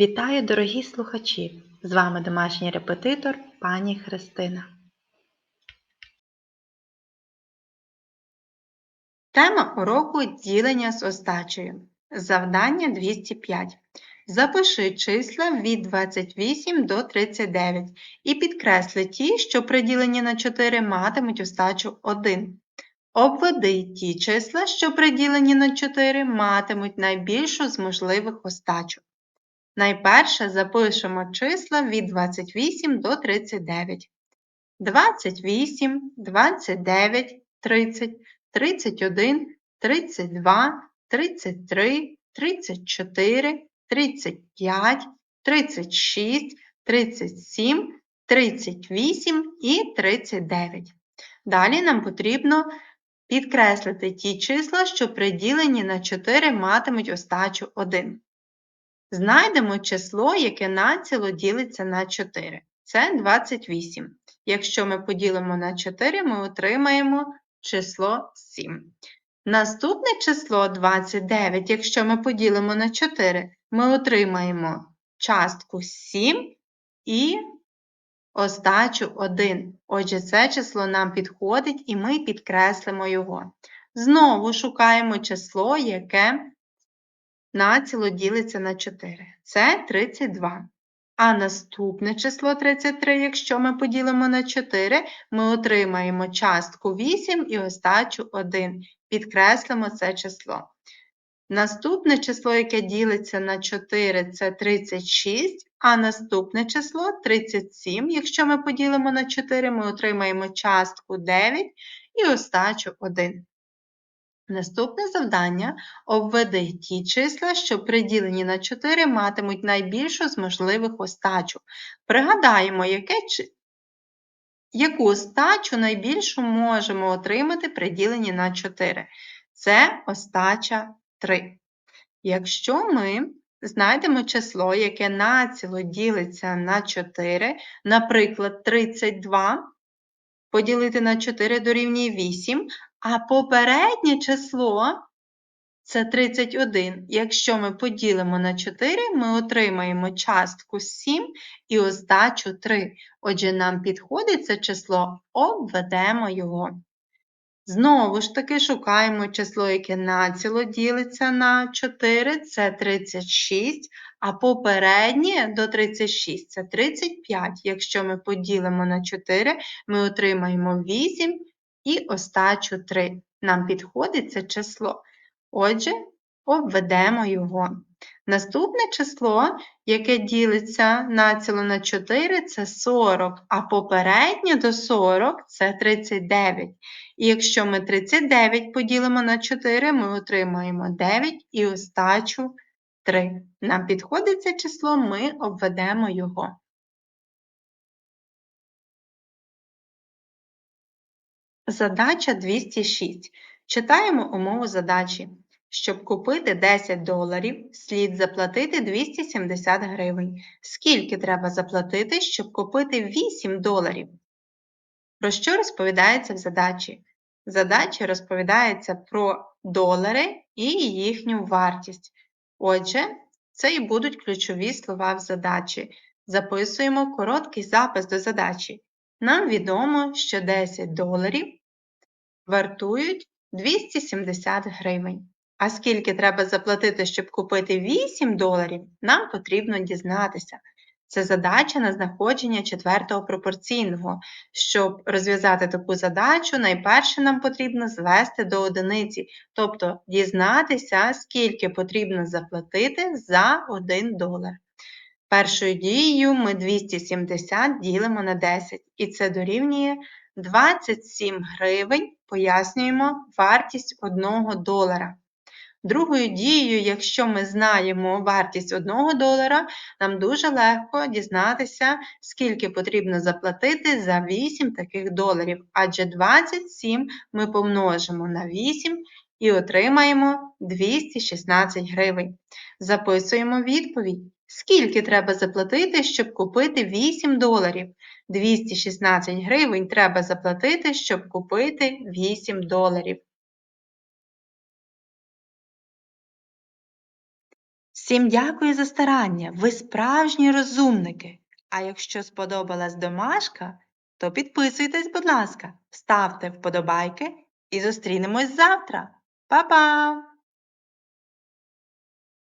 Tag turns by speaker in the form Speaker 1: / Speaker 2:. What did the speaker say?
Speaker 1: Вітаю, дорогі слухачі! З вами домашній репетитор пані Христина. Тема уроку ділення з остачею. Завдання 205. Запиши числа від 28 до 39 і підкресли ті, що при діленні на 4 матимуть остачу 1. Обведи ті числа, що при діленні на 4 матимуть найбільшу з можливих остачок. Найперше запишемо числа від 28 до 39. 28, 29, 30, 31, 32, 33, 34, 35, 36, 37, 38 і 39. Далі нам потрібно підкреслити ті числа, що при діленні на 4 матимуть остачу 1. Знайдемо число, яке націло ділиться на 4. Це 28. Якщо ми поділимо на 4, ми отримаємо число 7. Наступне число 29, якщо ми поділимо на 4, ми отримаємо частку 7 і остачу 1. Отже, це число нам підходить і ми підкреслимо його. Знову шукаємо число, яке націло ділиться на 4. Це 32. А наступне число 33, якщо ми поділимо на 4, ми отримаємо частку 8 і остачу 1. Підкреслимо це число. Наступне число, яке ділиться на 4, це 36, а наступне число 37. Якщо ми поділимо на 4, ми отримаємо частку 9 і остачу 1. Наступне завдання обведи ті числа, що при діленні на 4 матимуть найбільшу з можливих остачу. Пригадаємо, яке, яку остачу найбільшу можемо отримати при діленні на 4. Це остача 3. Якщо ми знайдемо число, яке націло ділиться на 4, наприклад, 32, поділити на 4 дорівнює 8, а попереднє число це 31. Якщо ми поділимо на 4, ми отримаємо частку 7 і остачу 3. Отже, нам підходить це число, обведемо його. Знову ж таки, шукаємо число, яке націло ділиться на 4, це 36, а попереднє до 36 це 35. Якщо ми поділимо на 4, ми отримаємо 8 і остачу 3. Нам підходить це число. Отже, обведемо його. Наступне число, яке ділиться націло на 4, це 40, а попереднє до 40 це 39. І якщо ми 39 поділимо на 4, ми отримаємо 9 і остачу 3. Нам підходить це число, ми обведемо його. Задача 206. Читаємо умову задачі. Щоб купити 10 доларів, слід заплатити 270 гривень. Скільки треба заплатити, щоб купити 8 доларів? Про що розповідається в задачі? В задачі розповідається про долари і їхню вартість. Отже, це і будуть ключові слова в задачі. Записуємо короткий запис до задачі. Нам відомо, що 10 доларів вартують 270 гривень. А скільки треба заплатити, щоб купити 8 доларів, нам потрібно дізнатися. Це задача на знаходження четвертого пропорційного. Щоб розв'язати таку задачу, найперше нам потрібно звести до одиниці, тобто дізнатися, скільки потрібно заплатити за 1 долар. Першою дією ми 270 ділимо на 10, і це дорівнює 27 гривень, пояснюємо вартість 1 долара. Другою дією, якщо ми знаємо вартість 1 долара, нам дуже легко дізнатися, скільки потрібно заплатити за 8 таких доларів, адже 27 ми помножимо на 8 і отримаємо 216 гривень. Записуємо відповідь. Скільки треба заплатити, щоб купити 8 доларів? 216 гривень треба заплатити, щоб купити 8 доларів. Всім дякую за старання. Ви справжні розумники. А якщо сподобалась домашка, то підписуйтесь, будь ласка, ставте вподобайки і зустрінемось завтра. Па-па!